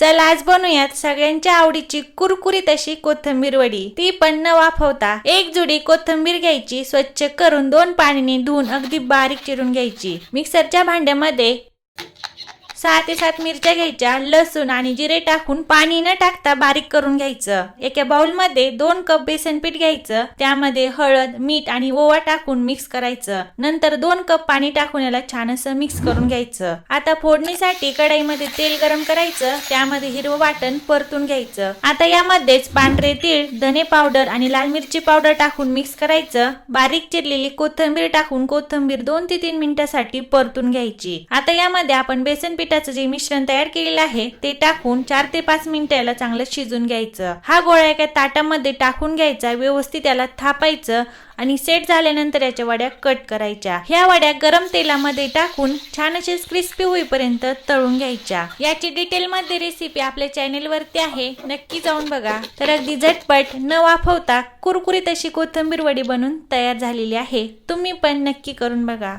चला आज बनवूयात सगळ्यांच्या आवडीची कुरकुरीत अशी कोथिंबीर वडी. ती पण न वाफवता एक जुडी कोथिंबीर घ्यायची स्वच्छ करून दोन पाण्याने धुवून अगदी बारीक चिरून घ्यायची. मिक्सरच्या भांड्यामध्ये सहा ते सात मिरच्या घ्यायच्या लसूण आणि जिरे टाकून पाणी न टाकता बारीक करून घ्यायचं. एका बाउलमध्ये दोन कप बेसन पीठ घ्यायचं त्यामध्ये हळद मीठ आणि ओवा टाकून मिक्स करायचं. नंतर दोन कप पाणी टाकून याला छान असं मिक्स करून घ्यायचं. आता फोडणीसाठी कढईमध्ये तेल गरम करायचं त्यामध्ये हिरवं वाटण परतून घ्यायचं. आता यामध्येच पांढरे तीळ धने पावडर आणि लाल मिरची पावडर टाकून मिक्स करायचं. बारीक चिरलेली कोथिंबीर टाकून कोथिंबीर दोन ते तीन मिनिटासाठी परतून घ्यायची. आता यामध्ये आपण बेसन पिठाचं जे मिश्रण तयार केलेलं आहे ते टाकून चार ते पाच मिनिटं याला चांगलं शिजून घ्यायचं. हा गोळा एका ताटामध्ये टाकून घ्यायचा व्यवस्थित याला थापायचं आणि सेट झाल्यानंतर याच्या वड्या कट करायच्या. ह्या वड्या गरम तेलामध्ये टाकून छान असे क्रिस्पी होईपर्यंत तळून घ्यायच्या. याची डिटेल मध्ये रेसिपी आपल्या चॅनेल वरती आहे नक्की जाऊन बघा. तर अगदी झटपट न वाफवता कुरकुरीत अशी कोथिंबीर वडी बनून तयार झालेली आहे. तुम्ही पण नक्की करून बघा.